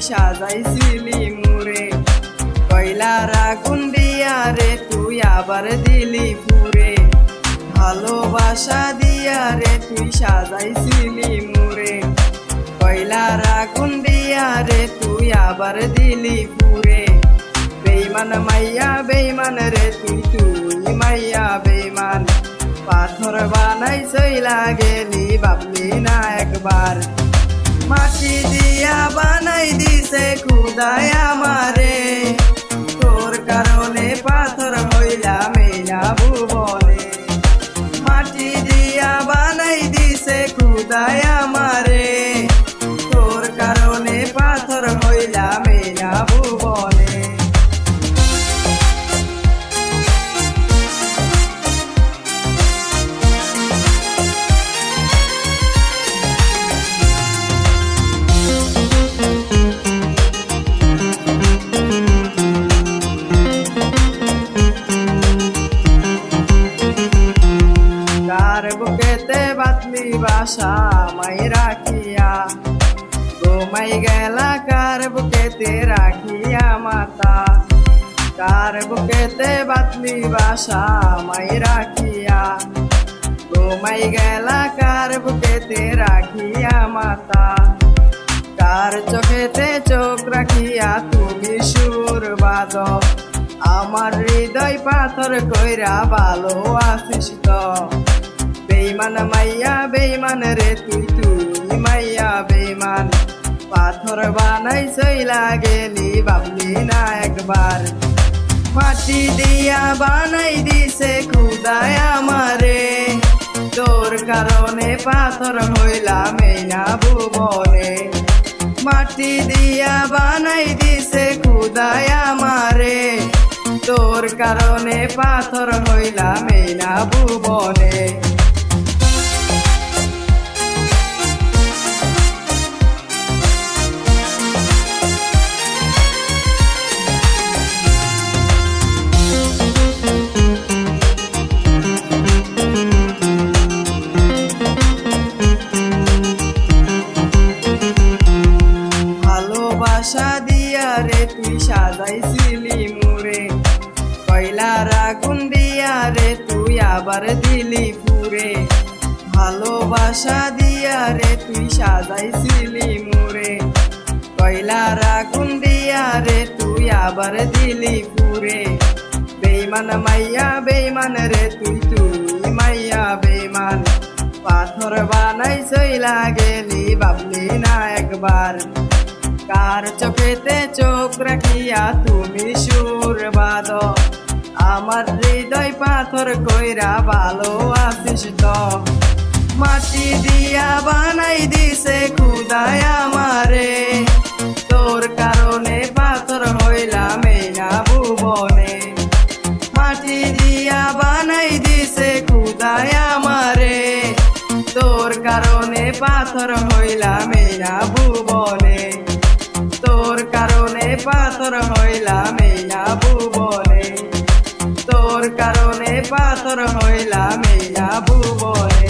সাজাইছিলি মুরে কয়লার আগুন দিয়া রে তুই আবার দিলি পুরে ভালোবাসা দিয়া রে তুই সাজাইছিলি মুরে কয়লার আগুন দিয়া রে তুই আবার দিলি পুরে বেইমান মাইয়া, বেইমান রে তুই তুই মাইয়া, বেইমান। পাথর বানাই সইলা গেলি ভাবলি না একবার। মাটি দিয়া বানাই দিছে খুদায় আমারে। কার বুকেতে বাতলি বাসা মাই রাখিয়া ঘুমাই গেলা কার বুকেতে রাখিয়া মাতা। কার বুকেতে বাতলি বাসা মাই রাখিয়া ঘুমাই গেলা কার বুকেতে রাখিয়া মাতা। কার চোখেতে চোখ রাখিয়া তুমি সুর বাদ। আমার হৃদয় পাথর কইরা ভালো আছিস তো। বেইমান, মাইয়া বেইমান রে, তুই তুই মাইয়া বেইমান। পাথর বানাই সইলা গেলি ভাবলি না একবার। মাটি দিয়া বানাই দিছে খুদায় আমারে। তোর কারণে পাথর হইলাম এই না ভুবনে। মাটি দিয়া বানাই দিছে খুদায় আমারে। তোর কারণে পাথর হইলাম এই না ভুবনে। ভালোবাসা দিয়া রে, তুই সাজাইছিলি মুরে। কয়লার আগুন দিয়া রে, তুই আবার দিলি পুরে। ভালোবাসা দিয়া রে, তুই সাজাইছিলি মুরে। কয়লার আগুন দিয়া রে, তুই আবার দিলি পুরে। বেইমান মাইয়া, বেইমান রে, তুই তুই মাইয়া, বেইমান। পাথর বানাই সইলা গেলি ভাবলি না একবার। কার চোখেতে চোখ রাখিয়া তুমি সুর বাদ আমার হৃদয় পাথর কইরা ভালো আছিস তো। মাটি দিয়া বানাই দিছে খুদায় আমারে। তোর কারণে পাথর হইলাম এই না ভুবনে। মাটি দিয়া বানাই দিছে খুদায় আমারে। তোর কারণে পাথর হইলাম এই না ভুবনে। পাথর হইলাম এই না ভুবনে। তোর কারণে পাথর হইলাম এই না ভুবনে।